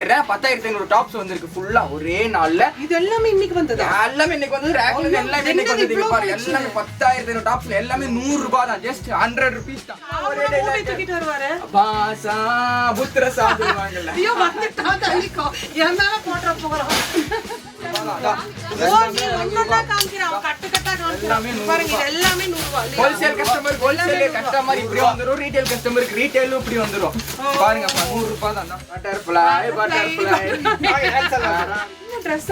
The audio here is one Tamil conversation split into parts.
பத்தாயிரத்தி ஐநூறு டாப்ஸ் வந்திருக்கு ஃபுல்லா ஒரே நாள்ல. இது எல்லாமே இன்னைக்கு வந்ததா? எல்லாமே இன்னைக்கு வந்து ரேக்ல எல்லாமே இன்னைக்கு என்னது வந்து இவ்வளவு பாரு collection? எல்லாமே பத்தாயிரத்தி ஐநூறு டாப்ஸ்ல எல்லாமே நூறு ரூபாய் தான். ஜஸ்ட் ஹண்ட்ரட் ருபீஸ் தான் பாசா புத்திர சாப்பிடுவாங்கல்ல ஐயோ வந்துட்டா தள்ளிக்கோ. என் மேல போட்டுற போறோம் ஹோல்சேல் கஸ்டமர் ஹோல்சேல் கஸ்டமர் இப்படி வந்துரும். ரீட்டைல் கஸ்டமருக்கு ரீட்டைலும் இப்படி வந்துரும். பாருங்க நூறு ரூபாய் தான் பட்டர்ஃப்ளை பட்டர்ஃப்ளை என்ன dress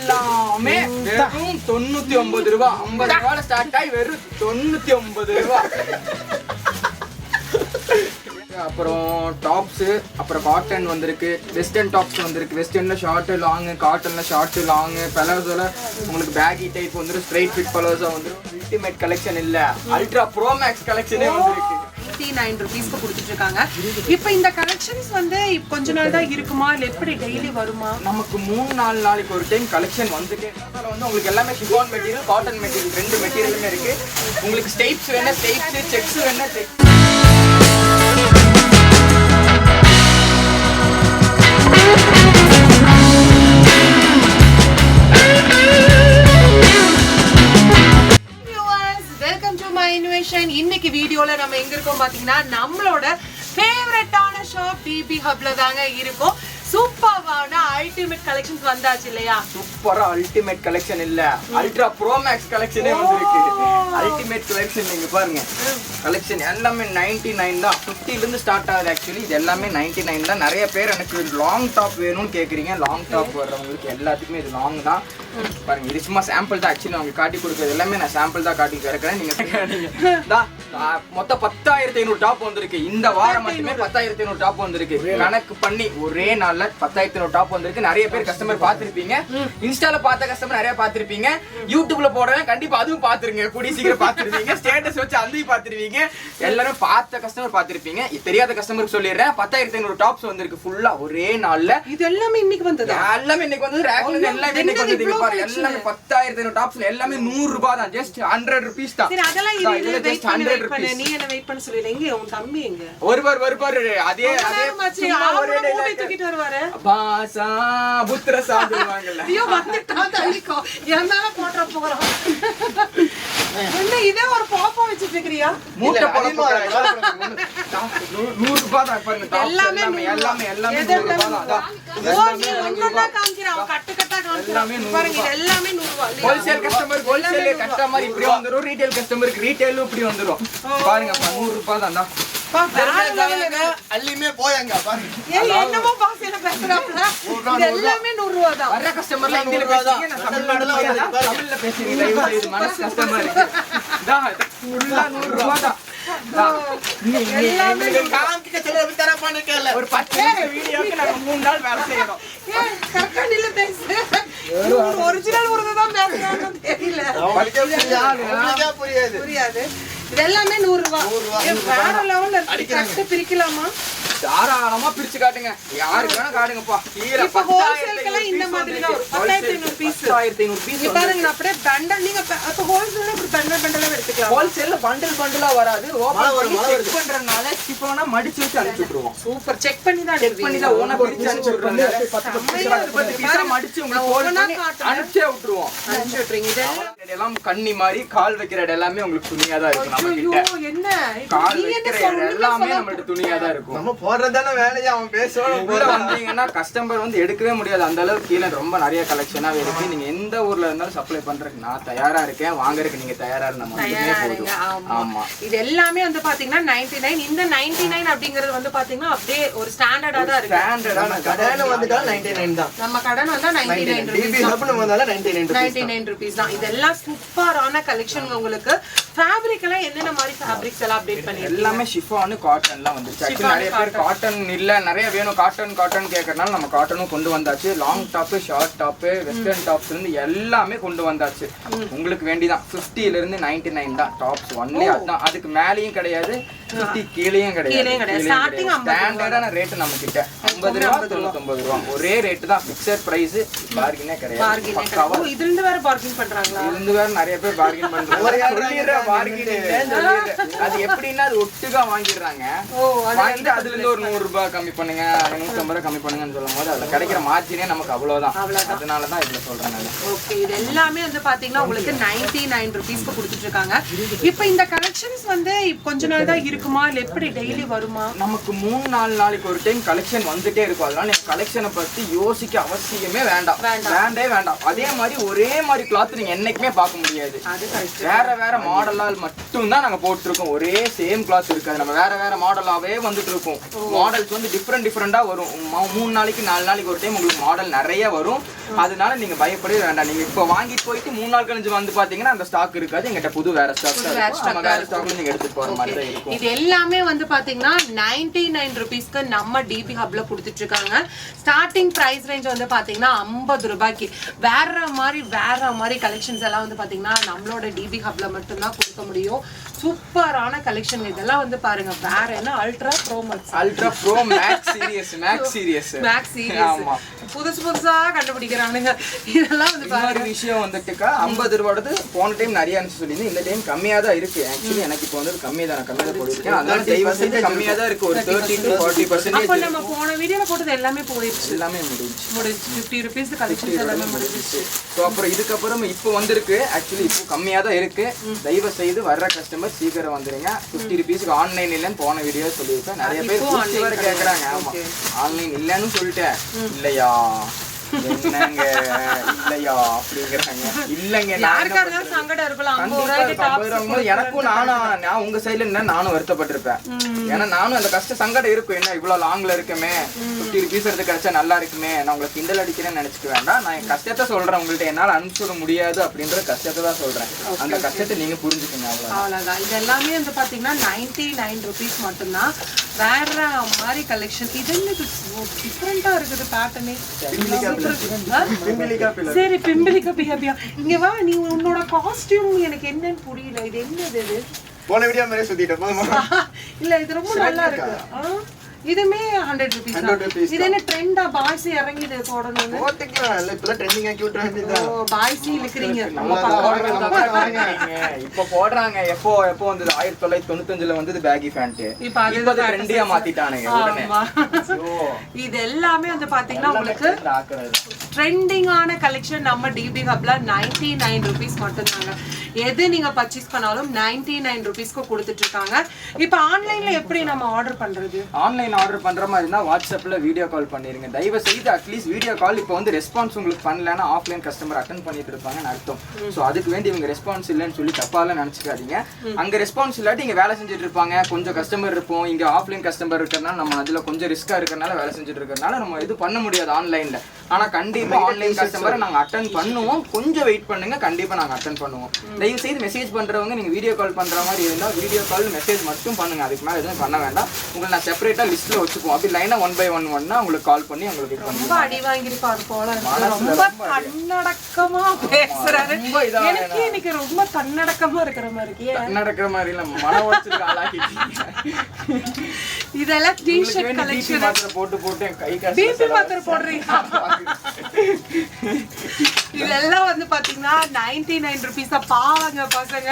எல்லாமே வெறும் தொண்ணூத்தி ஒன்பது ரூபாய் ஐம்பது ரூபாய் ஸ்டார்ட் ஆகி வெறும் தொண்ணூத்தி ஒன்பது ரூபா. அப்புறம் டாப்ஸு அப்புறம் காட்டன் வந்திருக்கு. வெஸ்டர்ன் டாப்ஸ் வந்திருக்கு. வெஸ்டர்னில் ஷார்ட் லாங் காட்டன்ல ஷார்ட் லாங் பலோசோல உங்களுக்கு பேகி டைப் வந்துரும். ஸ்ட்ரைட் ஃபிட் பலோஸாக வந்துரும். அல்டிமேட் கலெக்ஷன் இல்லை. அல்ட்ரா ப்ரோ மேக்ஸ் கலெக்ஷனே வந்திருக்கு. 89 rupeesக்கு கொடுத்துட்டு இருக்காங்க இப்போ இந்த கலெக்ஷன்ஸ் வந்து கொஞ்ச நாள் தான் இருக்குமா? இல்லை எப்படி டெய்லி வருமா? நமக்கு மூணு நாலு நாளைக்கு ஒரு டைம் கலெக்ஷன் வந்துட்டே இருக்கு. வந்து உங்களுக்கு எல்லாமே ஷிஃபான் மெட்டீரியல் காட்டன் மெட்டீரியல் ரெண்டு மெட்டீரியலுமே இருக்கு. உங்களுக்கு ஸ்டேப்ஸ் வேணா ஸ்டேப்ஸ் செக்ஸ் வேணா checks welcome to my inversion இன்னைக்கு வீடியோல நம்ம எங்க இருக்கோம் பாத்தீங்கன்னா நம்மளோட ஃபேவரட்டான ஷாப் பிபி ஹப்ல தாங்க இருக்கோம். சூப்பர்வான அல்டிமேட் கலெக்ஷன்ஸ் வந்தாச்சு இல்லையா? சூப்பரா அல்டிமேட் கலெக்ஷன் இல்ல. அல்ட்ரா ப்ரோ மேக்ஸ் கலெக்ஷனே வந்திருக்கு. அல்டிமேட் கலெக்ஷன் நீங்க பாருங்க. கலெக்ஷன் எல்லாமே 99 நைன் தான். 50 ல இருந்து ஸ்டார்ட் ஆகுது ஆக்சுவலி இது எல்லாமே 99 நைன் தான். நிறைய பேர் எனக்கு லாங் டாப் வேணும்னு கேக்குறீங்க. லாங் டாப் வர்றவங்களுக்கு எல்லாத்துக்குமே இது லாங் தான். பாருங்க இது சும்மா சாம்பிள் தான் ஆக்சுவலி உங்களுக்கு காட்டி கொடுக்குறது எல்லாமே நான் சாம்பிள் தான் காட்டி இருக்கிறேன் நீங்க மொத்தம் பத்தாயிரத்தி ஐநூறு டாப் வந்திருக்கு. இந்த வாரம் மட்டுமே பத்தாயிரத்தி ஐநூறு. டாப் வந்திருக்கு. கணக்கு பண்ணி ஒரே பத்தாயிரத்தி ஐநூறு டாப் வந்திருக்கு. நிறைய பேர் கஸ்டமர் பார்த்திருப்பீங்க. இன்ஸ்டால பார்த்த கஸ்டமர் நிறைய பார்த்திருப்பீங்க. யூடியூப்ல போடுறேன் கண்டிப்பா அதுவும் பார்த்துருங்க. கூடிய சீக்கிரம் பார்த்துருவீங்க. ஸ்டேட்டஸ் வச்சு அதையும் பார்த்துருவீங்க. எல்லாரும் பார்த்த கஸ்டமர் பார்த்திருப்பீங்க. தெரியாத கஸ்டமருக்கு சொல்லிடுறேன். பத்தாயிரத்தி ஐநூறு டாப்ஸ் வந்திருக்கு ஃபுல்லா ஒரே நாள்ல. இது எல்லாமே இன்னைக்கு வந்ததா? எல்லாமே இன்னைக்கு வந்து ரேக்ல எல்லாமே இன்னைக்கு என்னது வந்து இவ்வளவு பாரு collection? எல்லாமே பத்தாயிரத்தி ஐநூறு டாப்ஸ்ல எல்லாமே நூறு ரூபாய் தான். ஜஸ்ட் ஹண்ட்ரட் ருபீஸ் தான். அதெல்லாம் தான், இது இதுல வெயிட் just பண்ணு 100 வெயிட் பண்ணு. rupees. நீ என்ன வெயிட் பண்ண சொல்லல எங்க? உன் தம்பி எங்க? ஒருவர் வருவார். அதே அதே. தூக்கிட்டு வருவாரு. பாசா புத்திர சாப்பிடுவாங்கல்ல. ஐயோ வந்துட்டா தள்ளிக்கோ. என் மேல போட்டுற போறோம்? என்ன இதே ஒரு பாப்பா வச்சுட்டு இருக்கிறியா? மூட்டை நூறு ரூபாய் தான் பாருங்க. எல்லாமே எல்லாமே எல்லாமே ஒன்னொன்னா காமிக்கிறான் கட்டு கட்டா காமிக்கிறான் பாருங்க நூறு ரூபாய்? ஹோல்சேல் கஸ்டமர் ஹோல்சேல் கஸ்டமர் இப்படி வந்துரும். ரீட்டைல் கஸ்டமருக்கு ரீட்டைலும் இப்படி வந்துரும். பாருங்க நூறு ரூபாய் தான் அள்ளியுமே போயாங்க என்னமோ பாசையில பேசுறாப்புல. இது எல்லாமே நூறு ரூபாய் தான். வர்ற கஸ்டமர்ல தான். பேசுறீங்க தமிழ்நாடுல தமிழ்ல பேசுறீங்க மனசு கஷ்டமா இருக்கு. ஃபுல்லா நூறு தான். ஒரு பத்து வீடியோக்கு நாங்க மூணு நாள் வேலை நில்லு பேசு. இவன் original உருது தான் பேசுறான்னு தெரியல. புரியாது. புரியாது. புரியாது இது எல்லாமே நூறு ரூபாய் வேற லெவல்ல இருக்கு பிரிக்கலாமா தாராளமா பிரிச்சு காட்டுங்க யாருக்கு வேணா காட்டுங்கப்பா கீழே இப்ப wholesale-க்கெல்லாம் இந்த மாதிரி தான். பத்தாயிரத்தி ஐநூறு piece. பத்தாயிரத்தி ஐநூறு பீஸ் பாருங்க அப்படியே பண்டல் நீங்க அப்ப ஹோல்சேல் இப்படி பண்டல் பண்டலா எடுத்துக்கலாம் ஹோல்சேல்ல பண்டில் பண்டிலா வராது செக். பண்றதுனால சிப்போனா மடிச்சு வச்சு அனுப்பிச்சு விட்டுருவோம் சூப்பர் செக் பண்ணி தான் செக் பண்ணி தான் ஓனா பிரிச்சு அனுப்பிச்சு விட்டுருவாங்க பத்து பத்து. பீஸா. மடிச்சு உங்களுக்கு. அனுப்பிச்சே விட்டுருவோம் அனுப்பிச்சு விட்டுறீங்க இதெல்லாம் இதெல்லாம் கண்ணி மாதிரி கால் வைக்கிற இடம் எல்லாமே உங்களுக்கு துணியா தான் இருக்கும் நம்ம ஐயோ கிட்ட. என்ன? கால் வைக்கிற இடம் எல்லாமே நம்மள்ட்ட துணியா தான் இருக்கும். நம்ம போடுறதானே வேலையை அவன் பேசுவான் உள்ள வந்தீங்கன்னா கஸ்டமர் வந்து எடுக்கவே முடியாது. அந்த அளவுக்கு கீழே ரொம்ப நிறைய கலெக்ஷனாவே இருக்கு. நீங்க எந்த ஊர்ல இருந்தாலும் சப்ளை பண்றதுக்கு நான் தயாரா இருக்கேன். வாங்குறதுக்கு நீங்க தயாரா தயாரா போதும். ஆமா. ஆமா. இது எல்லாமே வந்து பாத்தீங்கன்னா 99 இந்த 99 அப்படிங்கிறது வந்து பாத்தீங்கன்னா அப்படியே ஒரு ஸ்டாண்டர்டா தான் இருக்கு. ஸ்டாண்டர்டான கடையில வந்துட்டாலும் நைன்டி நைன் தான். நம்ம கடன் வந்தா 99 டிபி rupees தான். ஹப்னு வந்தாலும் நைன்டி நைன் 99 rupees தான். இதெல்லாம் சூப்பரான கலெக்ஷன் உங்களுக்கு. ஃபேப்ரிக் எல்லாம் என்னென்ன மாதிரி ஃபேப்ரிக்ஸ் எல்லாம் அப்டேட் பண்ணிருக்கீங்க? எல்லாமே ஷிஃபானு காட்டன்லாம் வந்துச்சு நிறைய பேர் காட்டன் இல்ல நிறைய வேணும். காட்டன் காட்டன் கேட்கறதுனால நம்ம காட்டனும் கொண்டு வந்தாச்சு. Long top short top western tops இருந்து எல்லாமே கொண்டு வந்தாச்சு. உங்களுக்கு வேண்டிதான். 50 ல இருந்து 99 நைன் தான் டாப்ஸ் ஒன்லி அதுதான் அதுக்கு மேலேயும் கிடையாது. 50 கீழேயும் கிடையாது. Starting 50 ரூபா. ஸ்டாண்டர்டான ரேட் நம்ம கிட்ட 50 ரூபா 99 ரூபா. ஒரே ரேட் தான். ஃபிக்ஸட் பிரைஸ் பார்கினே கிடையாது. இதுல இருந்து வேற பார்கிங் பண்றாங்களா? இருந்து வேற நிறைய பேர் பார்கின் பண்றாங்க. சொல்லிடுறேன். அது எப்படின்னா அது ஒட்டுக்கா வாங்கிடுறாங்க. வாங்கிட்டு அதுல இருந்து ஒரு நூறு ரூபாய் கம்மி பண்ணுங்க நூத்தி ஐம்பது ரூபாய் கம்மி பண்ணுங்கன்னு சொல்லும் போது அதுல கிடைக்கிற மார்ஜினே நமக்கு அவ்வளவுதான். அதனாலதான் இதுல சொல்றேன் ஓகே இது எல்லாமே வந்து பாத்தீங்கன்னா உங்களுக்கு நைன்டி நைன் ருபீஸ்க்கு கொடுத்துட்டு இருக்காங்க இப்போ இந்த கலெக்ஷன்ஸ் வந்து கொஞ்ச நாள் தான் இருக்குமா? இல்ல எப்படி டெய்லி வருமா? நமக்கு மூணு நாலு நாளைக்கு ஒரு டைம் கலெக்ஷன் வந்துட்டே இருக்கும். அதனால நீங்க கலெக்ஷனை பத்தி யோசிக்க அவசியமே வேண்டாம். வேண்டாம். வேண்டே வேண்டாம். அதே மாதிரி ஒரே மாதிரி கிளாத் நீங்க என்னைக்குமே பார்க்க முடியாது. வேற வேற மாடலால் மட்டும் தான் நாங்க போட்டிருக்கோம். ஒரே சேம் கிளாஸ் இருக்காது. நம்ம வேற வேற மாடலாவே வந்துட்டு இருக்கோம் மாடல்ஸ் வந்து டிஃப்ரெண்ட் டிஃப்ரெண்டா வரும். மூணு நாளைக்கு நாலு நாளைக்கு ஒரு டைம் உங்களுக்கு மாடல் நிறைய வரும். அதனால நீங்க பயப்படவே வேண்டாம். நீங்க இப்போ வாங்கிட்டு போயிட்டு மூணு நாள் கழிஞ்சு வந்து பாத்தீங்கன்னா அந்த ஸ்டாக் இருக்காது. எங்கிட்ட புது வேற ஸ்டாக் நம்ம வேற ஸ்டாக்ல நீங்க எடுத்துட்டு போற மாதிரி தான் இருக்கும். இது எல்லாமே வந்து பாத்தீங்கன்னா நைன்டி நைன் ருபீஸ்க்கு நம்ம டிபி ஹப்ல கொடுத்துட்டு இருக்காங்க ஸ்டார்டிங் பிரைஸ் ரேஞ்ச் வந்து பாத்தீங்கன்னா ஐம்பது ரூபாய்க்கு. வேற மாதிரி வேற மாதிரி கலெக்ஷன்ஸ் எல்லாம் வந்து பாத்தீங்கன்னா நம்மளோட டிபி ஹப்ல மட்டும்தான் கொடுக்க முடியும். சூப்பரான கலெக்ஷன் இதெல்லாம் வந்து பாருங்க வேற என்ன ultra pro max ultra pro max series max series max series ஆமா. புதுசு புதுசா கண்டுபிடிக்கிறானுங்க. இதெல்லாம் வந்து பாருங்க. விஷயம் வந்துட்டுக்கா ஐம்பது ரூபாய் போன டைம் நிறைய இருந்துச்சு சொல்லி இந்த டைம் கம்மியா தான் இருக்கு. ஆக்சுவலி எனக்கு இப்போ வந்து கம்மி தான். கம்மியா தான் போயிருக்கேன் அதனால தயவு செஞ்சு கம்மியா தான் இருக்கு. ஒரு தேர்ட்டி டு ஃபார்ட்டி அப்போ பர்சன்டேஜ் நம்ம போன வீடியோல போட்டது எல்லாமே போயிடுச்சு. எல்லாமே முடிஞ்சு முடிஞ்சு ஃபிஃப்டி ருபீஸ் கலெக்ஷன்ஸ் எல்லாமே முடிஞ்சிச்சு. ஸோ அப்புறம் இதுக்கப்புறம் இப்போ வந்திருக்கு. ஆக்சுவலி இப்போ கம்மியாக தான் இருக்கு. தயவு செய்து வர்ற கஸ்டமர் சீக்கிரம் வந்துருங்க. ஃபிஃப்டி ருபீஸ்க்கு ஆன்லைன் இல்லைன்னு போன வீடியோ சொல்லியிருப்பேன் நிறைய பேர் கேட்குறாங்க ஆமா. ஆன்லைன் இல்லைன்னு சொல்லிட்டேன். இல்லையா? என்னங்க? இல்லையா அப்படிங்கிறாங்க. இல்லைங்க நான் என்ன யாருக்கா இருந்தாலும் சங்கடம் இருக்கலாம் ஐம்பது எனக்கும் நானும் நான் உங்க சைடுல இருந்தா நானும் வருத்தப்பட்டிருப்பேன். ஏன்னா நானும் அந்த கஷ்ட சங்கடம் இருக்கும். என்ன இவ்வளவு லாங்ல இருக்குமே? ஃபிஃப்டி ருபீஸ் எடுத்து கிடைச்சா நல்லா இருக்குமே? நான் உங்களை கிண்டல் அடிக்கிறேன்னு நினைச்சுக்க வேண்டாம். நான் என் கஷ்டத்தை சொல்றேன். உங்கள்ட்ட என்னால அனுப்பிச்சுட முடியாது அப்படின்ற கஷ்டத்தை தான் சொல்றேன். அந்த கஷ்டத்தை நீங்க புரிஞ்சுக்கங்க அவ்வளவு அவ்வளவுதான். இது எல்லாமே வந்து பாத்தீங்கன்னா நைன்டி நைன் ருபீஸ் மட்டும்தான். வேற மாதிரி கலெக்ஷன் இது என்ன டிஃப்ரெண்டா இருக்குது பேட்டர்னே சரி பிம்பிளிக்கா பிஹேவியா. இங்க வா நீ உன்னோட காஸ்டியூம் எனக்கு என்னன்னு புரியல. இது என்னது இது? போன வீடியோ மாதிரி சுத்திட்டேன் போதுமா இல்ல இது ரொம்ப நல்லா இருக்கு. இதுமே ஹண்ட்ரட் ருபீஸ் 100 rupees இது என்ன ட்ரெண்டா பாய்ஸ் இறங்கி இது போடணும்னு? போட்டுக்கலாம். இல்ல இப்பெல்லாம் ட்ரெண்டிங் ஆக்கி விட்டுற வேண்டியதுதான் ஓ பாய்ஸ் இழுக்கிறீங்க. நம்ம. இப்ப போடுறாங்க. எப்போ எப்போ வந்தது? ஆயிரத்தி தொள்ளாயிரத்தி தொண்ணூத்தஞ்சுல வந்தது பேகி பேண்ட் இப்ப அது ட்ரெண்டியா மாத்திட்டானுங்க உடனே. இது எல்லாமே வந்து பாத்தீங்கன்னா உங்களுக்கு. ட்ரெண்டிங்கான கலெக்ஷன் நம்ம டிபி ஹப்ல நைன்டி நைன் ருபீஸ் மட்டும்தாங்க. எது நீங்க பர்ச்சேஸ் பண்ணாலும் நைன்டி நைன் ருபீஸ்க்கு கொடுத்துட்டு இருக்காங்க. இப்போ ஆன்லைன்ல எப்படி நம்ம ஆர்டர் பண்றது? ஆன்லைன் ஆர்டர் பண்ற மாதிரி இருந்தா வாட்ஸ்அப்ல வீடியோ கால் பண்ணிருங்க. தயவு செய்து அட்லீஸ்ட் வீடியோ கால் இப்போ வந்து ரெஸ்பான்ஸ் உங்களுக்கு பண்ணலன்னா ஆஃப்லைன் கஸ்டமர் அட்டன் பண்ணிட்டு இருப்பாங்கன்னு அர்த்தம். ஸோ அதுக்கு வேண்டி இவங்க ரெஸ்பான்ஸ் இல்லைன்னு சொல்லி தப்பாலாம் நினைச்சுக்காதீங்க. அங்க ரெஸ்பான்ஸ் இல்லாட்டி இங்க வேலை செஞ்சுட்டு இருப்பாங்க. கொஞ்சம் கஸ்டமர் இருப்போம். இங்க ஆஃப்லைன் கஸ்டமர் இருக்கிறனால நம்ம அதுல கொஞ்சம் ரிஸ்கா இருக்கறனால வேலை செஞ்சுட்டு இருக்கறனால நம்ம இது பண்ண முடியாது ஆன்லைன்ல ஆனா கண்டிப்பா ஆன்லைன் கஸ்டமரை நாங்க அட்டன் பண்ணுவோம். கொஞ்சம் வெயிட் பண்ணுங்க. கண்டிப்பா நாங்க அட்டன் பண்ணுவோம். தயவு செய்து மெசேஜ் பண்றவங்க நீங்க வீடியோ கால் பண்ற மாதிரி இருந்தா வீடியோ கால் மெசேஜ் மட்டும் பண்ணுங்க. அதுக்கு மேல எதுவும் பண்ண வேண்டாம். உங்களை நான் செப்பரேட்டா லிஸ்ட்ல வச்சுப்போம் அப்படி லைனா ஒன் பை ஒன் ஒன்னா உங்களுக்கு கால் பண்ணி உங்களுக்கு ரொம்ப அடி வாங்கியிருப்பாரு போல ரொம்ப. தன்னடக்கமா பேசுறாரு. எனக்கு இன்னைக்கு ரொம்ப தன்னடக்கமா இருக்கிற மாதிரி இருக்கு. ஏன்? நடக்கிற மாதிரி இல்ல மன உடச்சுக்கு ஆளாக்கிட்டீங்க இதெல்லாம் வேண்டி பிபி கலெக்ஷன் போட்டு போட்டு கை காசு பிபி மாத்திரை போடுறீங்க இதெல்லாம் வந்து பாத்தீங்கன்னா நைன்டி நைன் ருபீஸா பாவங்க பசங்க.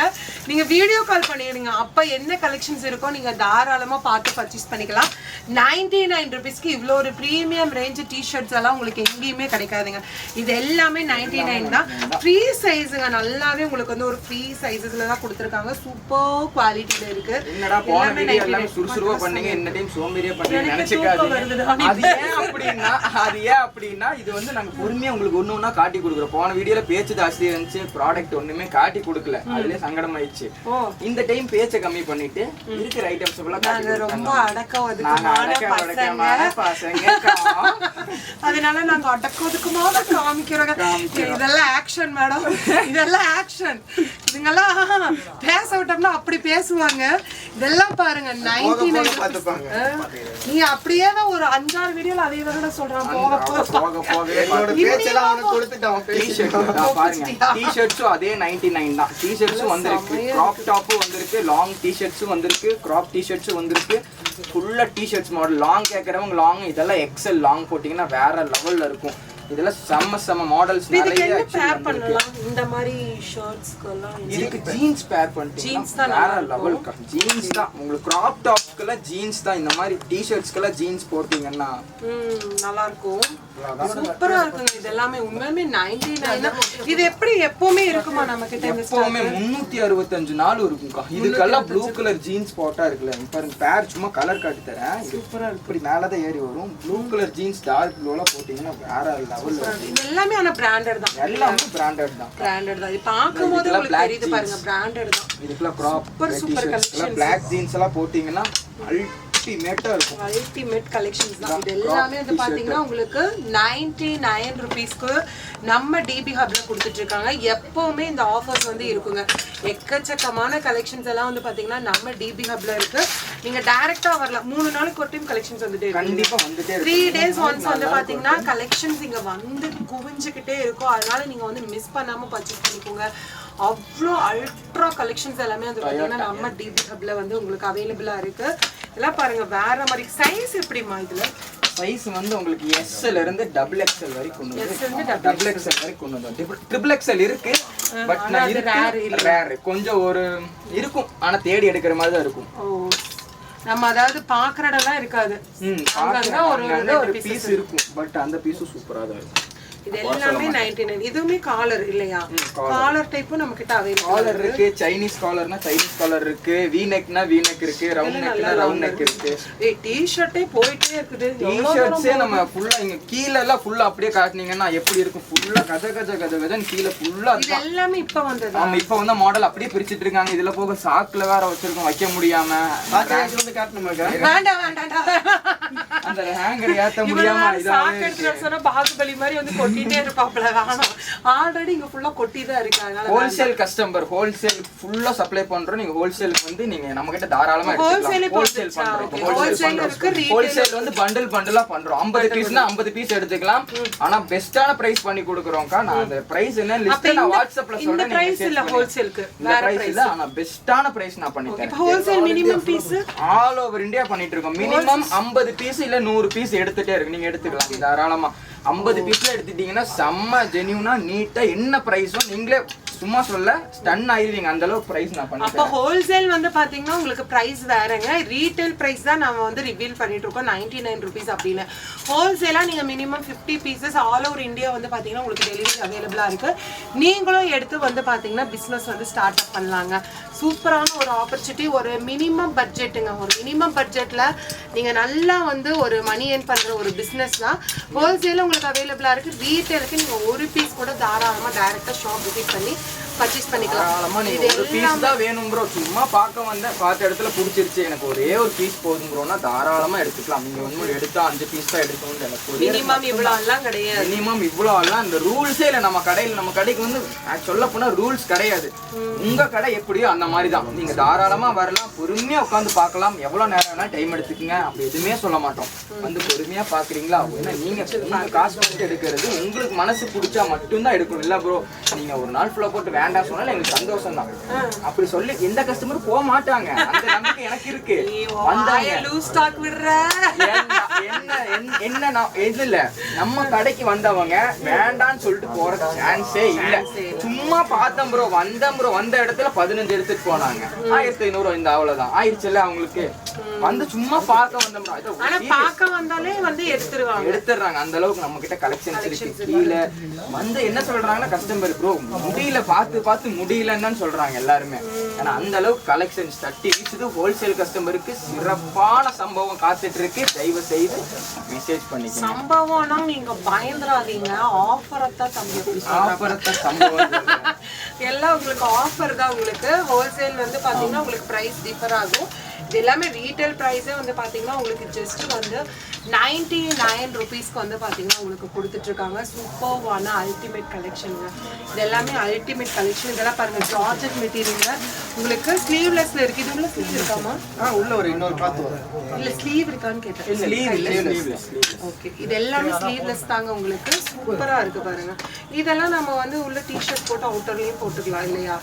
நீங்க வீடியோ கால் பண்ணிடுங்க. அப்ப என்ன கலெக்ஷன்ஸ் இருக்கோ நீங்க தாராளமா பார்த்து பர்ச்சேஸ் பண்ணிக்கலாம். நைன்டி நைன் ருபீஸ்க்கு இவ்வளோ ஒரு ப்ரீமியம் ரேஞ்ச் டிஷர்ட்ஸ் எல்லாம் உங்களுக்கு எங்கேயுமே கிடைக்காதுங்க. இது எல்லாமே நைன்டி நைன் தான் ஃப்ரீ சைஸுங்க நல்லாவே உங்களுக்கு வந்து ஒரு ஃப்ரீ சைஸஸ்ல தான் கொடுத்துருக்காங்க. சூப்பர் குவாலிட்டியில இருக்கு. எல்லாமே வீடியோ 99. எல்லாமே சுறுசுறுப்பா பண்ணீங்க. இந்த டைம் சோம்பேறியா பண்ணீங்க. நினைச்சுக்காதீங்க. அது ஏன் அப்படின்னா அது ஏன் அப்படின்னா இது வந்து நாங்க பொறுமையா உங்களுக்கு ஒண்ணு ஒண்ணா காட்டி கொடுக்குறோம். போன வீடியோல பேச்சு ஜாஸ்தி இருந்துச்சு. ப்ராடக்ட் ஒண்ணுமே காட்டி கொடுக்கல. அதுலயே சங்கடம் ஆயிடுச்சு இந்த டைம் பேச்சை கம்மி பண்ணிட்டு இருக்கிற ஐட்டம்ஸ் ஃபுல்லா நாங்க ரொம்ப. அடக்க நாங்க ஒதுக்கமான பசங்க. அதனால நாங்க அடக்க ஒதுக்கமாக காமிக்கிறோங்க. இதெல்லாம் ஆக்ஷன் மேடம் இதெல்லாம் ஆக்ஷன் இதுங்கெல்லாம் பேச விட்டோம்னா அப்படி பேசுவாங்க. இதெல்லாம் பாருங்க நைன்டி நைன் பார்த்துப்பாங்க. நீ அப்படியே தான் ஒரு அஞ்சாறு வீடியோல அதே தான் சொல்றான். போக போக போக டிஷர்ட் பாருங்க. டிஷர்ட்ஸும் அதே 99 தான். டிஷர்ட்ஸும் வந்திருக்கு. கிராப் டாப்பும் வந்திருக்கு. லாங் டிஷர்ட்ஸும் வந்திருக்கு. கிராப் டிஷர்ட்ஸும் வந்திருக்கு. ஃபுல்லா டிஷர்ட்ஸ் மாடல் லாங் கேட்கறவங்க லாங் இதெல்லாம் எக்ஸல் லாங் போட்டிங்கன்னா வேற லெவல்ல இருக்கும். இதெல்லாம் செம்ம செம்ம மாடல்ஸ் இதுக்கு நிறைய பேர். பண்ணலாம்? இந்த மாதிரி ஷர்ட்ஸ்க்கெல்லாம் இதுக்கு ஜீன்ஸ் பேர் Jeans பண்ணிட்டீங்கன்னா தான் வேற லெவல் ஜீன்ஸ் தான். உங்களுக்கு கிராப் டாப்ஸ்க்கெல்லாம் ஜீன்ஸ் தான். இந்த மாதிரி டிஷர்ட்ஸ்க்கெல்லாம் ஜீன்ஸ் போட்டீங்கன்னா ம் நல்லா இருக்கும். சூப்பரா இருக்குங்க. இது எல்லாமே உண்மையுமே நைன்டி நைன் இது எப்படி எப்பவுமே இருக்குமா நம்ம கிட்ட இந்த எப்பவுமே முன்னூத்தி அறுபத்தஞ்சு நாள் இருக்கும்க்கா. இதுக்கெல்லாம் ப்ளூ கலர் ஜீன்ஸ் போட்டா இருக்குல்ல. இங்க பாருங்க பேர் சும்மா கலர் காட்டி தரேன் சூப்பரா இப்படி மேலதான் ஏறி வரும். ப்ளூ கலர் ஜீன்ஸ் டார்க் ப்ளூல போட்டீங்கன்னா வேற இருக்கும் இது எல்லாமே ஆனா பிராண்டட் தான். எல்லாமே பிராண்டட் தான். பிராண்டட் தான். இது பார்க்கும் போது இதுக்கெல்லாம் உங்களுக்கு தெரியுது பாருங்க பிராண்டட் தான். இதுக்கெல்லாம் கிராப் super டிஷர்ட்ஸ்லாம் பிளாக் ஜீன்ஸ் எல்லாம் போட்டீங்கன்னா அல்டிமேட்டா இருக்கும். அல்டிமேட் கலெக்ஷன்ஸ் தான். இது எல்லாமே வந்து பாத்தீங்கன்னா உங்களுக்கு நைன்டி நைன் ருபீஸ்க்கு நம்ம டிபி ஹப்ல கொடுத்துட்டு இருக்காங்க எப்பவுமே இந்த ஆஃபர்ஸ் வந்து இருக்குங்க. எக்கச்சக்கமான கலெக்ஷன்ஸ் எல்லாம் வந்து பாத்தீங்கன்னா நம்ம டிபி ஹப்ல இருக்கு. நீங்க டைரக்டா வரலாம். மூணு நாளைக்கு ஒரு டைம் கலெக்ஷன்ஸ் வந்துட்டே இருக்கு கண்டிப்பா வந்துட்டே த்ரீ டேஸ் ஒன்ஸ் வந்து பாத்தீங்கன்னா கலெக்ஷன்ஸ் இங்க வந்து குவிஞ்சுக்கிட்டே இருக்கும். அதனால நீங்க வந்து மிஸ் பண்ணாம பர்ச்சேஸ் பண்ணிக்கோங்க. அவ்வளோ அல்ட்ரா கலெக்ஷன்ஸ் எல்லாமே வந்து பாத்தீங்கன்னா நம்ம டிபி ஹப்ல வந்து உங்களுக்கு அவைலபிளா இருக்கு. இதெல்லாம் பாருங்க வேற மாதிரி சைஸ் எப்படிமா இதுல? சைஸ் வந்து உங்களுக்கு எஸ்ல இருந்து டபுள் எக்ஸ்எல் வரைக்கும் கொண்டு வந்து டபுள் எக்ஸ்எல் வரைக்கும் கொண்டு வந்து ட்ரிபிள் எக்ஸ்எல் இருக்கு. பட் rare இருக்கு ரேர் கொஞ்சம் ஒரு இருக்கும். ஆனா தேடி எடுக்கிற மாதிரி தான் இருக்கும். நம்ம அதாவது பாக்குற இடம்லாம் இருக்காது. ஒரு பீஸ் இருக்கும். பட் அந்த பீஸும் சூப்பரா தான் இருக்கும். இது எல்லாமே நைன்டி நைன் இதுவுமே காலர் இல்லையா? காலர் டைப்பும் நம்ம கிட்ட அவைலபிள் காலர் இருக்கு. சைனீஸ் காலர்னா சைனீஸ் காலர் இருக்கு வி நெக்னா வி நெக் இருக்கு ரவுண்ட் நெக்னா ரவுண்ட் நெக் இருக்கு. ஏய் டி-ஷர்ட்டே போயிட்டே இருக்குது. எவ்வளவு டிஷர்ட்ஸே நம்ம ஃபுல்லா இங்க கீழ எல்லாம் ஃபுல்லா அப்படியே காட்டுனீங்கன்னா எப்படி இருக்கும்? ஃபுல்லா கஜ கஜ கஜ கஜன்னு கீழ ஃபுல்லா இது எல்லாமே இப்ப வந்தது? ஆமா இப்ப வந்து மாடல் அப்படியே பிரிச்சிட்டு இருக்காங்க. இதுல போக சாக்குல வேற வச்சிருக்கோம் வைக்க முடியாம. வேண்டாம் வேண்டாம் அந்த ஹேங்கர் ஏத்த முடியாம இதாவே சாக்கு எடுத்துட்டு வர சொன்னா பாகுபலி மாதிரி வந்து கொட்டிட்டே இருப்பாப்ல. வேணாம் ஆல்ரெடி இங்க ஃபுல்லா கொட்டி தான் இருக்கு. அதனால ஹோல்சேல் கஸ்டமர் ஹோல்சேல் ஃபுல்லா சப்ளை பண்றோம். நீங்க ஹோல்சேலுக்கு வந்து நீங்க நம்ம கிட்ட தாராளமா ஹோல்சேல் வந்துருச்சா? பண்றோம். Wholesale இருக்கு, ஹோல்சேல் வந்து பண்டில் பண்டிலா பண்றோம். 50 பீஸ்னா 50 பீஸ் எடுத்துக்கலாம். ஆனா பெஸ்டான பிரைஸ் பண்ணி கொடுக்குறோம்க்கா. நான் அந்த பிரைஸ் என்ன லிஸ்ட் நான் இந்த- வாட்ஸ்அப்ல இந்த சொல்றேன். price இல்ல wholesale-க்கு. இந்த வேற பிரைஸ். இல்ல ஆனா பெஸ்டான பிரைஸ் நான் பண்ணி தரேன். Wholesale minimum piece all over India பண்ணிட்டு இருக்கோம். மினிமம் 50 பீஸ் இல்ல 100 பீஸ் எடுத்துட்டே இருக்கு. நீங்க எடுத்துக்கலாம். தாராளமா. 50 பீஸ்ல எடுத்துட்டீங்கன்னா செம்ம ஜெனியூனா நீட்டா என்ன ப்ரைஸோ நீங்களே சும்மா சொல்ல ஸ்டன் ஆயிருவீங்க அந்த அளவுக்கு பிரைஸ் நான் பண்ணேன் அப்போ ஹோல்சேல் வந்து பாத்தீங்கன்னா உங்களுக்கு பிரைஸ் வேறங்க. ரீட்டைல் பிரைஸ் தான் நம்ம வந்து ரிவீல் பண்ணிட்டு இருக்கோம். நைன்டி நைன் ருபீஸ் அப்படின்னு ஹோல்சேலா நீங்க minimum fifty pieces all over India வந்து பாத்தீங்கன்னா உங்களுக்கு டெலிவரி அவைலபிளா இருக்கு. நீங்களும் எடுத்து வந்து பாத்தீங்கன்னா பிசினஸ் வந்து ஸ்டார்ட் அப் பண்ணலாங்க. சூப்பரான ஒரு ஆப்பர்ச்சுனிட்டி ஒரு மினிமம் பட்ஜெட்டுங்க ஒரு மினிமம் பட்ஜெட்டில் நீங்கள் நல்லா வந்து ஒரு மணி ஏர்ன் பண்ணுற ஒரு பிஸ்னஸ் தான். ஹோல்சேலும் உங்களுக்கு அவைலபிளாக இருக்குது ரீட்டைலுக்கு நீங்கள் ஒரு பீஸ் கூட தாராளமாக டேரெக்டாக ஷாப் விசிட் பண்ணி பர்ச்சேஸ் பண்ணிக்கலாம். நீங்க ஒரு பீஸ் தான் வேணும் ப்ரோ சும்மா பார்க்க வந்தேன். பார்த்த இடத்துல பிடிச்சிருச்சு. எனக்கு ஒரே ஒரு பீஸ் போதும் ப்ரோனா தாராளமா எடுத்துக்கலாம். நீங்க வந்து எடுத்தா அஞ்சு பீஸ் தான் எடுக்கணும்னு எனக்கு மினிமம் இவ்வளவு எல்லாம் கிடையாது. மினிமம் இவ்வளோ எல்லாம் இந்த ரூல்ஸே இல்லை. நம்ம கடையில் நம்ம கடைக்கு வந்து சொல்ல போனா ரூல்ஸ் கிடையாது. உங்க கடை எப்படியோ அந்த மாதிரி தான். நீங்க தாராளமா வரலாம். பொறுமையா உட்காந்து பார்க்கலாம். எவ்வளவு நேரம் வேணா டைம் எடுத்துக்கங்க. அப்படி எதுவுமே சொல்ல மாட்டோம். வந்து பொறுமையா பாக்குறீங்களா ஏன்னா நீங்க காசு போட்டு எடுக்கிறது உங்களுக்கு மனசு பிடிச்சா மட்டும்தான் எடுக்கணும். இல்ல ப்ரோ நீங்க ஒரு நாள் ஃபுல்லா போட்டு வேண்டாம் சொன்னாலும் எனக்கு சந்தோஷம் தான் அப்படி சொல்லி எந்த கஸ்டமரும் போக மாட்டாங்க. அந்த நம்பிக்கை எனக்கு இருக்கு. வந்தாங்க. லூஸ் ஸ்டாக் விடுற. என்ன- நான் இது இல்ல. நம்ம கடைக்கு வந்தவங்க வேண்டான்னு சொல்லிட்டு போற சான்ஸே இல்ல. சும்மா பார்த்தேன் ப்ரோ வந்தேன் ப்ரோ வந்த இடத்துல பதினஞ்சு எடுத்துட்டு போனாங்க. ஆயிரத்தி ஐநூறு இந்த அவ்வளவுதான். ஆயிடுச்சுல்ல அவங்களுக்கு? வந்து சும்மா பார்க்க வந்தோம்னா இதை ஆனா பார்க்க வந்தாலே வந்து எடுத்துருவாங்க. எடுத்துடுறாங்க. அந்த அளவுக்கு நம்ம கிட்ட கலெக்ஷன்ஸ் இருக்கு. கீழே வந்து என்ன சொல்றாங்கன்னா கஸ்டமர் ப்ரோ முடியல பார்த்து பார்த்து முடியலன்னு சொல்றாங்க எல்லாருமே. ஏன்னா அந்த அளவுக்கு கலெக்ஷன்ஸ் தட்டி வீசுது. ஹோல்சேல் கஸ்டமருக்கு சிறப்பான சம்பவம் காத்துட்டு இருக்கு தயவு செய்து மெசேஜ் பண்ணிக்கணும் சம்பவம்னா நீங்க பயந்துராதீங்க ஆஃபரை தான் தம்பி ஆபரத்த சம்பவம். எல்லாம் உங்களுக்கு ஆஃபர் தான் உங்களுக்கு. ஹோல்சேல் வந்து பாத்தீங்கன்னா உங்களுக்கு பிரைஸ் டிஃபர் ஆகும். இது எல்லாமே ரீட்டைல் ப்ரைஸே வந்து பாத்தீங்கன்னா உங்களுக்கு ஜஸ்ட் வந்து நைன்டி நைன் ருபீஸ்க்கு வந்து பாத்தீங்கன்னா உங்களுக்கு கொடுத்துட்டு இருக்காங்க சூப்பர்வான அல்டிமேட் கலெக்ஷனுங்க இது எல்லாமே அல்டிமேட் கலெக்ஷன் இதெல்லாம் பாருங்க ஜார்ஜெட் மெட்டீரியல்ல உங்களுக்கு ஸ்லீவ்லெஸ்ல இருக்கு. இது உள்ள ஸ்லீவ் இருக்காமா உள்ள ஒரு இன்னொரு வரும். இல்ல ஸ்லீவ் இருக்கான்னு கேட்டேன். ஓகே இது எல்லாமே ஸ்லீவ்லெஸ் தாங்க உங்களுக்கு. சூப்பரா இருக்கு பாருங்க. இதெல்லாம் நம்ம வந்து உள்ள டிஷர்ட் போட்டு அவுட்டர்லயும் போட்டுக்கலாம் இல்லையா.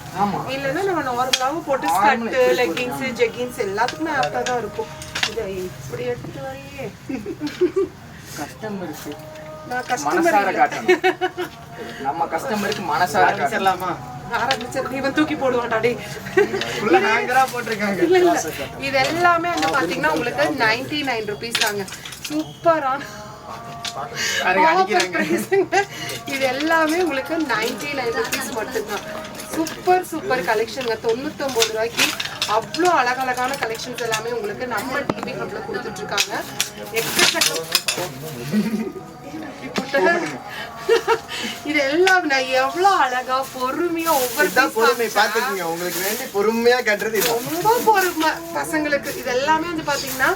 இல்லைன்னா நம்ம நார்மலாவும் போட்டு ஸ்கர்ட் லெகின்ஸ் ஜெகின்ஸ் எல்லாத்துக்குமே ஆப்டா தான் இருக்கும். இதை இப்படி எடுத்துட்டு வரையே கஸ்டமருக்கு நான் கஸ்டமர் மனசார காட்டணும். நம்ம கஸ்டமருக்கு மனசார காட்டணும். ஆரம்பிச்சிடலாமா? ஆரம்பிச்சது இவன் தூக்கி போடுவான்டா ஹேங்கரா போட்டிருக்காங்க இல்ல இல்ல. இது எல்லாமே வந்து பாத்தீங்கன்னா உங்களுக்கு நைன்டி நைன் ருபீஸ் தாங்க சூப்பரான. இது எல்லாமே உங்களுக்கு நைன்டி நைன் ருபீஸ் மட்டும்தான். சூப்பர் சூப்பர் கலெக்ஷனுங்க தொண்ணூத்தொம்பது ரூபாய்க்கு அவ்வளோ அழகழகான கலெக்ஷன்ஸ் எல்லாமே உங்களுக்கு நம்ம டிவி ஹப்ல கொடுத்துட்டு இது எல்லாம் நான் எவ்வளோ அழகா பொறுமையா ஒவ்வொரு பொறுமை. பாத்துக்கீங்க உங்களுக்கு வேண்டி பொறுமையா கட்டுறது ரொம்ப பொறுமை. பசங்களுக்கு இது எல்லாமே வந்து பாத்தீங்கன்னா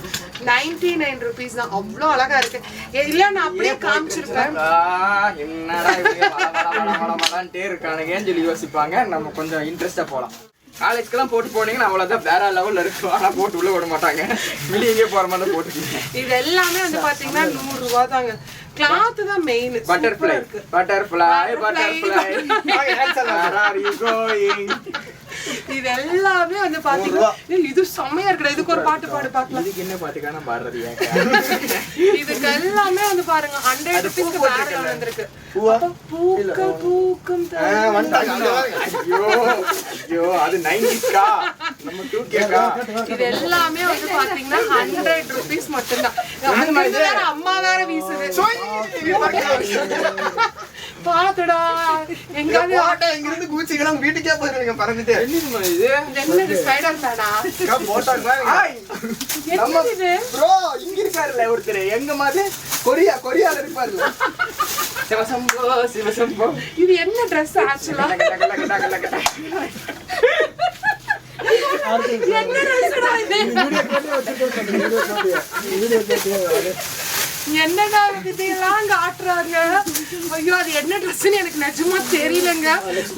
நைன்டி நைன் ருபீஸ் தான். அவ்வளோ அழகா இருக்கு. இல்ல நான் அப்படியே காமிச்சிருப்பேன். என்னடா இருக்கானுங்கன்னு சொல்லி யோசிப்பாங்க. நம்ம கொஞ்சம் இன்ட்ரெஸ்டா போலாம். காலேஜ்க்கெல்லாம் போட்டு போனீங்கன்னா அவ்வளவுதான். வேற லெவல்ல இருக்கும் ஆனா போட்டு உள்ள விட மாட்டாங்க. வெளியே எங்கேயே போற மாதிரி போட்டுக்கீங்க. இது எல்லாமே வந்து பாத்தீங்கன்னா நூறு ரூபா தாங்க. கிளாத் தான் மெயின் பட்டர்ஃப்ளை இருக்கு. Butterfly Butterfly. பட்டர்ஃப்ளை இது எல்லாமே வந்து பாத்தீங்கன்னா இது செம்மையா இருக்குடா. இதுக்கு ஒரு பாட்டு பாடு பார்க்கலாம் இதுக்கு என்ன பாட்டுக்கான பாடுறது இதுக்கு எல்லாமே வந்து பாருங்க ஹண்ட்ரட் ருபீஸ்க்கு வேற வந்திருக்கு. அப்ப பூக்கம். ஐயோ ஐயோ அது நைன்டிஸ்கா நம்ம டூ கேக்கா இது எல்லாமே வந்து பாத்தீங்கன்னா ஹண்ட்ரட் ருபீஸ் மட்டும்தான். அம்மா வேற வீசுது. பாத்துடா. எங்காவது போட்டா இங்கிருந்து கூச்சிக்கலாம் வீட்டுக்கே போயிருவீங்க பறந்துட்டு என்னது இது? என்னது ஸ்பைடர் மேனா போட்டாங்க நம்ம ப்ரோ இங்க இருக்காருல்ல ஒருத்தர். எங்க மாதிரி? கொரியா கொரியால இருப்பாருல்ல. சிவசம்போ சிவசம்போ. இது என்ன ட்ரெஸ் ஆக்சுவலா. என்ன ட்ரெஸ்டா இது? என்னடா இதெல்லாம் காட்டுறாங்க ஐயோ அது என்ன ட்ரெஸ்ன்னு எனக்கு நிஜமா தெரியலங்க.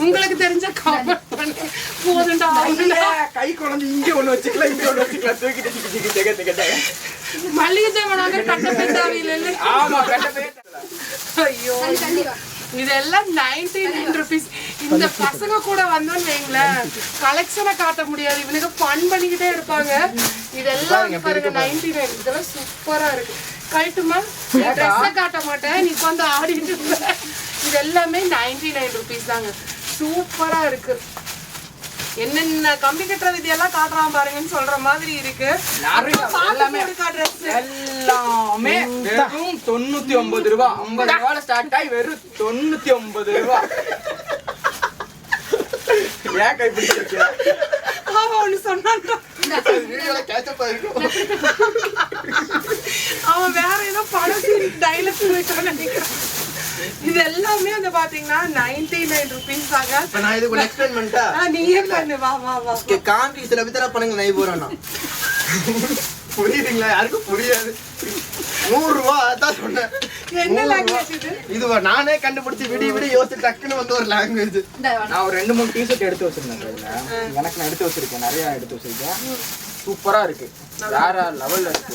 உங்களுக்கு தெரிஞ்ச கமெண்ட் பண்ணி. போதுண்டா இல்ல, கை குழந்தை இங்க ஒண்ணு வச்சுக்கலாம் இங்க ஒண்ணு வச்சுக்கலாம் தூக்கிட்டு திக்கு திக்கு திக திக திக. மல்லிகை ஜாமான் கட்ட இல்ல ஆமா ஐயோ இதெல்லாம் நைன்டி நைன் ருபீஸ் இந்த பசங்க கூட வந்தோம்னு வைங்களேன். கலெக்ஷனை காட்ட முடியாது. இவனுக்கு ஃபன் பண்ணிக்கிட்டே இருப்பாங்க. இதெல்லாம் பாருங்க நைன்டி நைன் இதெல்லாம் சூப்பரா இருக்கு. கழட்டுமா? ட்ரெஸ்ஸை காட்ட மாட்டேன். நீ உட்காந்து ஆடிட்டு இது எல்லாமே நைன்டி நைன் ருபீஸ் தாங்க. சூப்பரா இருக்கு. என்னென்ன கம்பி கட்டுற விதியெல்லாம் காட்டுறான் பாருங்கன்னு சொல்ற மாதிரி இருக்கு. எல்லாமே. வெறும் தொண்ணூத்தி ஒன்பது ரூபா. ஐம்பது ரூபால ஸ்டார்ட் ஆகி வெறும் தொண்ணூத்தி ஒன்பது ரூபா. ஏன் கை பிடிச்சிருக்க அவன் ஒண்ணு. அவன் வேற ஏதோ படம் டைலக்ட் போயிட்டான்னு நினைக்கிறான். இது எல்லாமே வந்து பாத்தீங்கன்னா நைன்டி நைன் ருபீஸ் இப்ப நான் இதுக்கு explain பண்ணிட்டா? நீயே பண்ணு. வா வா வா காந்தி சில பேர் பண்ணுங்க நை புரியுதுங்களா? யாருக்கும் புரியாது. நூறு ரூபா அதான் சொன்னேன். என்ன நூறு ரூபா. லாங்குவேஜ் இது? இது நானே கண்டுபிடிச்சு விடி விடி யோசிச்சு டக்குன்னு வந்து ஒரு லாங்குவேஜ் நான் ஒரு ரெண்டு மூணு டிஷர்ட் எடுத்து வச்சிருந்தேன் எனக்கு நான் எடுத்து வச்சிருக்கேன் நிறைய எடுத்து வச்சிருக்கேன். சூப்பரா இருக்கு. வேற லெவல்ல இருக்கு.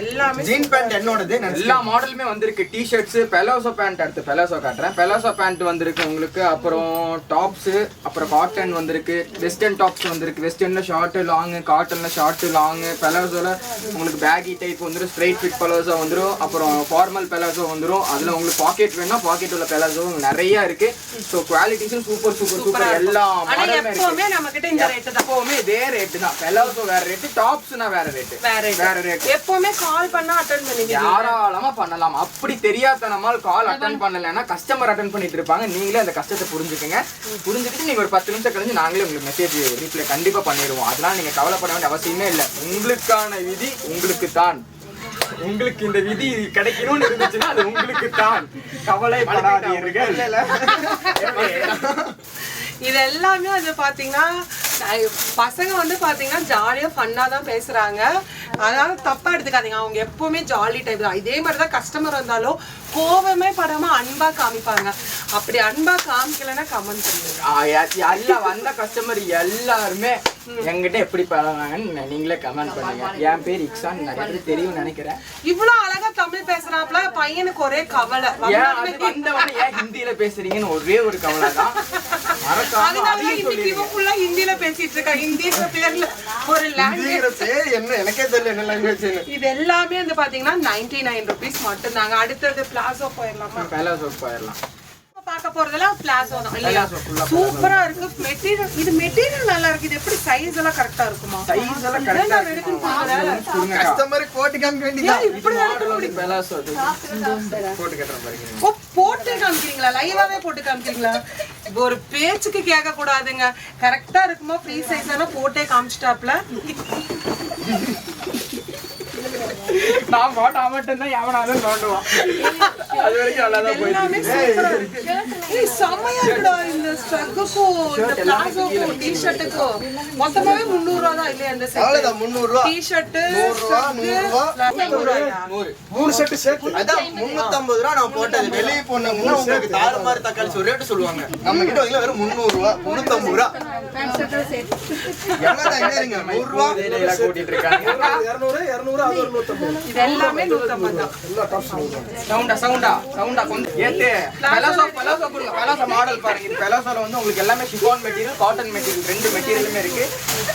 எல்லாமே ஜீன் பேண்ட் என்னோடது எல்லா மாடலுமே வந்திருக்கு. டிஷர்ட்ஸ் பெலோசோ பேண்ட் அடுத்து பெலோசோ காட்டுறேன். பெலோசோ பேண்ட் வந்திருக்கு உங்களுக்கு. அப்புறம் டாப்ஸ் அப்புறம் காட்டன் வந்திருக்கு. வெஸ்டர்ன் டாப்ஸ் வந்திருக்கு. வெஸ்டர்ன்ல ஷார்ட் லாங் காட்டன்ல ஷார்ட் லாங் பெலோசோல உங்களுக்கு பேகி டைப் வந்துரும். ஸ்ட்ரைட் ஃபிட் பெலோசோ வந்துரும். அப்புறம் ஃபார்மல் பெலோசோ வந்துரும். அதுல உங்களுக்கு பாக்கெட் வேணும்னா பாக்கெட் உள்ள பெலோசோ நிறைய இருக்கு. ஸோ குவாலிட்டிஸும் சூப்பர் சூப்பர் சூப்பர் எல்லா மாடலுமே இருக்கு எப்பவுமே நம்ம கிட்ட இந்த ரேட்டு தான். எப்பவுமே இதே ரேட்டு தான். பெலாசோ வேற ரேட்டு டாப்ஸ்னா வேற ரேட்டு வேற. வேற ரேட்டு எப்பவுமே கால் பண்ணா அட்டன் பண்ணிடுவீங்க தாராளமா பண்ணலாம். அப்படி தெரியாதனமால் கால் அட்டன் பண்ணலைன்னா கஸ்டமர் அட்டன் பண்ணிட்டு இருப்பாங்க. நீங்களே அந்த கஷ்டத்தை புரிஞ்சுக்கங்க. புரிஞ்சுக்கிட்டு நீங்க ஒரு பத்து நிமிஷம் கழிஞ்சு நாங்களே உங்களுக்கு மெசேஜ் ரீப்ளை கண்டிப்பா பண்ணிடுவோம். அதெல்லாம் நீங்க கவலைப்பட வேண்டிய அவசியமே இல்லை. உங்களுக்கான விதி உங்களுக்கு தான். உங்களுக்கு இந்த விதி கிடைக்கணும்னு இருந்துச்சுன்னா அது உங்களுக்கு தான். கவலைப்படாதீர்கள். இது எல்லாமே வந்து பார்த்தீங்கன்னா பசங்க வந்து பார்த்தீங்கன்னா ஜாலியாக ஃபன்னாக தான் பேசுகிறாங்க அதனால தப்பாக எடுத்துக்காதீங்க. அவங்க எப்போவுமே ஜாலி டைப் தான். இதே மாதிரி தான் கஸ்டமர் வந்தாலும் கோவமே படாம அன்பா காமிப்பாங்க. அப்படி அன்பா காமிக்கலைன்னா கமெண்ட் பண்ணுங்க. எல்லாம் வந்த கஸ்டமர் எல்லாருமே என்கிட்ட எப்படி பழகாங்கன்னு நீங்களே கமெண்ட் பண்ணுங்க. என் பேர் இக்ஸான் நிறைய பேர் தெரியும் நினைக்கிறேன். இவ்வளவு அழகா தமிழ் பேசுறாப்புல பையனுக்கு ஒரே கவலை. வந்தவொடனே ஏன் ஹிந்தியில பேசுறீங்கன்னு ஒரே ஒரு கவலை தான். ஹிந்தில பேசிட்டு இருக்கா. ஹிந்திங்கிற பேர்ல ஒரு லாங்குவேஜ் என்ன? எனக்கே தெரியல என்ன லாங்குவேஜ் இது எல்லாமே வந்து பாத்தீங்கன்னா நைன்டி நைன் ருபீஸ் மட்டும்தாங்க. அடுத்தது பிளாசோ போயிடலாமா? பெலாசோ போயிடலாம். இப்ப பார்க்க போறதெல்லாம் பிளாசோ தான். இல்லையா? சூப்பரா இருக்கு. மெட்டீரியல் இது மெட்டீரியல் நல்லா இருக்கு. இது எப்படி சைஸ் எல்லாம் கரெக்டா இருக்குமா? சைஸ் எல்லாம் கரெக்டா. கொடுங்க. கஸ்டமருக்கு போட்டு காமிக்க வேண்டியதான் ஏன் இப்படி வந்து பெலாசோ போட்டு கட்டுற பாருங்க ஓ போட்டு காமிக்கிறீங்களா? லைவாவே போட்டு காமிக்கிறீங்களா? இப்போ ஒரு பேச்சுக்கு கேட்க கூடாதுங்க. கரெக்டா இருக்குமா? ஃப்ரீ சைஸ் போட்டே காமிச்சிட்டாப்ல. நான் போட்டா மட்டும் தான் எவனாலும் நோண்டுவான். அது வரைக்கும் நல்லா தான் இருக்குடா இந்த ஸ்ட்ரக்குக்கும் இந்த பிளாசோக்கும் டி-ஷர்ட்டுக்கும் மொத்தமாவே 300 ரூபா தான் இல்லையா இந்த செட் முந்நூறு ரூபா டி-ஷர்ட் மூணு செட்டு சேர்த்து அதான் ரூபா நான் போட்டது. வெளியே போனோம்னா உங்களுக்கு தாறு மாதிரி தக்காளி ஒரு ரேட்டு சொல்லுவாங்க. நம்ம கிட்ட வந்து வெறும் முந்நூறு ரூபா. ரூபா நூறு ரூபா இருக்காங்க. இரநூறு இரநூறு அது ஒரு நூத்தம்பது இது எல்லாமே 150 தான். எல்லா டாப்ஸ் சவுண்டா சவுண்டா சவுண்டா கொஞ்சம். ஏத்து பெலாசோ பெலாசோ கொடுங்க. பெலாசோ மாடல் பாருங்க. இது பெலாசோல வந்து உங்களுக்கு எல்லாமே ஷிஃபான் மெட்டீரியல் காட்டன் மெட்டீரியல் ரெண்டு மெட்டீரியலுமே இருக்கு.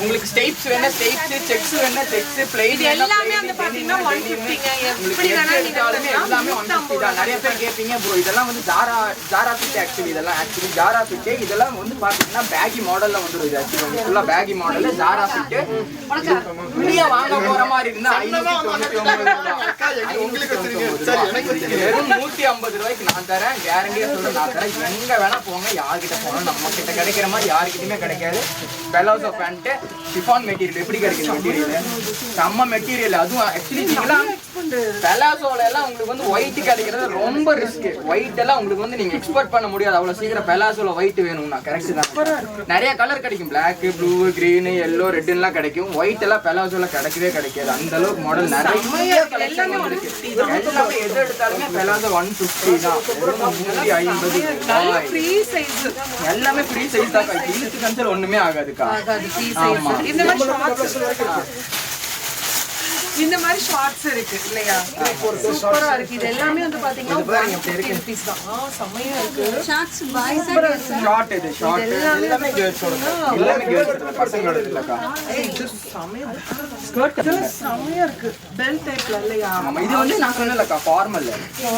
உங்களுக்கு ஸ்டெய்ப்ஸ் வேணா ஸ்டெய்ப்ஸ் செக்ஸ் வேணா செக்ஸ் இது எல்லாமே வந்து பாத்தீங்கன்னா 150 ங்க. எப்படி வேணா நீங்க எல்லாமே எடுத்துக்கலாம். எல்லாமே 150 தான். நிறைய பேர் கேட்பீங்க ப்ரோ இதெல்லாம் வந்து ஜாரா ஜாரா ஃபிட் ஆக்சுவலி இதெல்லாம் ஆக்சுவலி ஜாரா ஃபிட் இதெல்லாம் வந்து பாத்தீங்கன்னா பேகி மாடல்ல வந்துரும் இது ஆக்சுவலி ஃபுல்லா பேகி மாடல் ஜாரா ஃபிட் வாங்க போற மாதிரி இருந்தா 599 அக்கா, எங்க உங்களுக்கு வச்சிருக்கீங்க? சரி எனக்கு வச்சிருக்கீங்க. வெறும் நூத்தி ஐம்பது ரூபாய்க்கு நான் தரேன். கேரண்டியா சொல்றேன் நான் தரேன். எங்க வேணா போங்க. யார்கிட்ட போனா நம்ம கிட்ட கிடைக்கிற மாதிரி யாருக்கிட்டயுமே கிடைக்காது. பெலாசோ பேண்ட் ஷிஃபான் மெட்டீரியல் எப்படி கிடைக்குது மெட்டீரியல் செம்ம மெட்டீரியல் அதுவும் ஆக்சுவலி பெலாசோல எல்லாம் உங்களுக்கு வந்து ஒயிட் கிடைக்கிறது ரொம்ப ரிஸ்க் ஒயிட் எல்லாம் உங்களுக்கு வந்து நீங்க எக்ஸ்போர்ட் பண்ண முடியாது. அவ்வளவு சீக்கிரம் பெலாசோல ஒயிட் வேணும்னா. கரெக்ட் தான். நிறைய கலர் கிடைக்கும். Black ப்ளூ green எல்லோ ரெட்லாம் கிடைக்கும். ஒயிட் எல்லாம் பெலாசோல கிடைக்கவே கிடைக்காது. அந்த அளவுக்கு மாடல் நிறைய collection இருக்கு. எல்லாமே எது எடுத்தாலுமே பெலாசோ ஒன் தான். ஐம்பது சைஸ் எல்லாமே ஃப்ரீ சைஸ் தான் இழுத்து கன்சல் ஒண்ணுமே ஆகாதுக்கா. ஆமா. இந்த மாதிரி ஷார்ட்ஸ் ஷார்ட்ஸ் இருக்கு இல்லையா? சூப்பரா இருக்கு. இது எல்லாமே வந்து பாத்தீங்கன்னா 150 rupees தான். ஆ செமையா இருக்கு. ஷார்ட் இது ஷார்ட் எல்லாமே கேர்ள்ஸோட எல்லாமே girls பசங்களோட இல்லக்கா இது செமையா ஸ்கர்ட் செமையா இருக்கு. பெல் டைப்ல இல்லையா? ஆமா இது வந்து நான் சொன்னேன்லக்கா ஃபார்மல்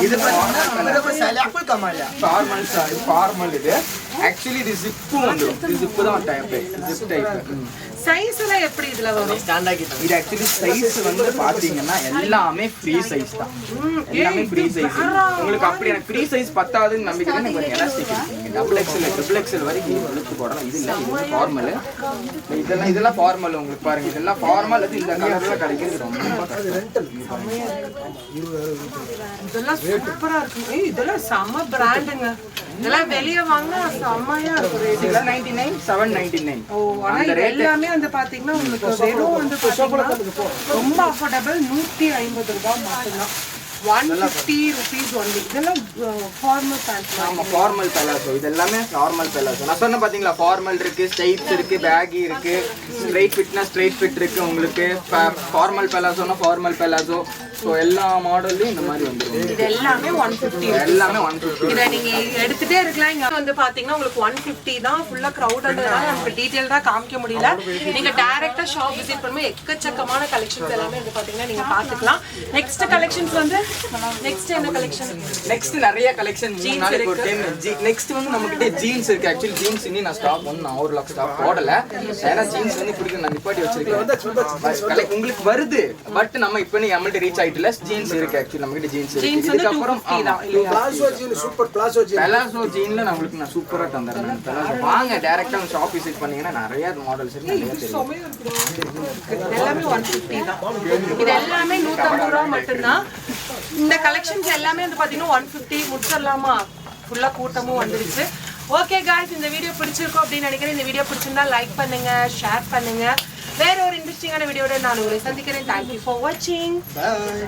இது பார்த்தீங்கன்னா ஆப்பிள் கமாலியா ஃபார்மல் சாரி ஃபார்மல் இது. ஆக்சுவலி இது ஜிப்பு வந்துடும் இது ஜிப்பு தான் டைப் ஜிப் டைப் சைஸ் எல்லாம் எப்படி இதுல வரும்? இது ஆக்சுவலி சைஸ் வந்து பாத்தீங்கன்னா எல்லாமே ஃப்ரீ சைஸ் தான். எல்லாமே ஃப்ரீ சைஸ் உங்களுக்கு அப்படி எனக்கு ஃப்ரீ சைஸ் பத்தாதுன்னு நம்பிக்கை எனக்கு elastic double XL triple XL வரைக்கும் நீங்க இழுத்து போடலாம். இது இல்லை இது ஃபார்மல் இதெல்லாம் இதெல்லாம் ஃபார்மல் உங்களுக்கு பாருங்க. இதெல்லாம் ஃபார்மல் அது இந்த கலர்ல கிடைக்கிறது ரொம்ப. இதெல்லாம் சூப்பரா இருக்கு ஏய் இதெல்லாம் செம பிராண்டுங்க இதெல்லாம் வெளிய வாங்கினா செம்மையா இருக்கும் ரேட் 699 799 ஓ ஆனா இது எல்லாமே வந்து பாத்தீங்கன்னா உங்களுக்கு வெறும் வந்து ரொம்ப அஃபோர்டபுள் நூத்தி ஐம்பது ரூபாய் மட்டும்தான். ஒன் ஃபிஃப்டி ருபீஸ் ஒன்லி இதெல்லாம் ஃபார்மல் பேண்ட் ஆமா ஃபார்மல் பெலாசோ இது எல்லாமே நார்மல் பெலாசோ நான் சொன்ன பாத்தீங்களா ஃபார்மல் இருக்கு ஸ்டைப்ஸ் இருக்கு பேகி இருக்கு ஸ்ட்ரைட் ஃபிட்னா ஸ்ட்ரைட் ஃபிட் இருக்கு உங்களுக்கு. ஃபார்மல் பெலாசோனா ஃபார்மல் பெலாசோ ஸோ எல்லா மாடல்லையும் இந்த மாதிரி வந்துடும் இது எல்லாமே ஒன் ஃபிஃப்டி எல்லாமே ஒன் ஃபிஃப்டி இதை நீங்க எடுத்துட்டே இருக்கலாம். இங்க வந்து பாத்தீங்கன்னா உங்களுக்கு ஒன் ஃபிஃப்டி தான் ஃபுல்லா க்ரௌடட்னால நமக்கு டீடைல்டா காமிக்க முடியல. நீங்க டைரக்டா ஷாப் விசிட் பண்ணும்போது எக்கச்சக்கமான கலெக்ஷன்ஸ் எல்லாமே வந்து பாத்தீங்கன்னா நீங்க பாத்துக்கலாம். நெக்ஸ்ட் கலெக்ஷன்ஸ் வந்து? நெக்ஸ்ட் என்ன கலெக்ஷன் நெக்ஸ்ட் நிறைய கலெக்ஷன் மூணு நாளைக்கு ஒரு டைம் நெக்ஸ்ட் வந்து நம்ம கிட்ட ஜீன்ஸ் இருக்கு. ஆக்சுவலி ஜீன்ஸ் இன்னும் நான் ஸ்டாக் ஒன்று நான் ஒரு லாக் ஸ்டாக் போடல. ஏன்னா ஜீன்ஸ் வந்து பிடிக்கும் நான் நிப்பாட்டி வச்சிருக்கேன். உங்களுக்கு வருது. பட் நம்ம இப்போ நீ நம்மள்ட்ட ரீச் ஆயிட்டுல ஜீன்ஸ் இருக்கு ஆக்சுவலி நம்ம கிட்ட ஜீன்ஸ் இருக்கு வந்து இதுக்கப்புறம் 250 தான் இல்லையா? Palazzo jean super palazzo jean palazzo ஜீன்ல நான் உங்களுக்கு நான் சூப்பரா தந்துடுறேன். பெலாசோ வாங்க டைரக்டா ஷாப் விசிட் பண்ணீங்கன்னா நிறைய மாடல்ஸ் இருக்கு நிறைய தெரியும். எல்லாமே ஒன் ஃபிஃப்டி தான். இது எல்லாமே நூற்றம்பது ரூபா மட்டும்தான். இந்த கலெக்ஷன்ஸ் எல்லாமே வந்து பார்த்தீங்கன்னா ஒன் ஃபிஃப்டி முடிச்சிடலாமா? ஃபுல்லாக கூட்டமும் வந்துருச்சு. ஓகே காய்ஸ் இந்த வீடியோ பிடிச்சிருக்கும் அப்படின்னு நினைக்கிறேன். இந்த வீடியோ பிடிச்சிருந்தா லைக் பண்ணுங்க ஷேர் பண்ணுங்க. வேற ஒரு இன்ட்ரெஸ்டிங்கான வீடியோட நான் உங்களை சந்திக்கிறேன் தேங்க்யூ ஃபார் வாட்சிங் பாய்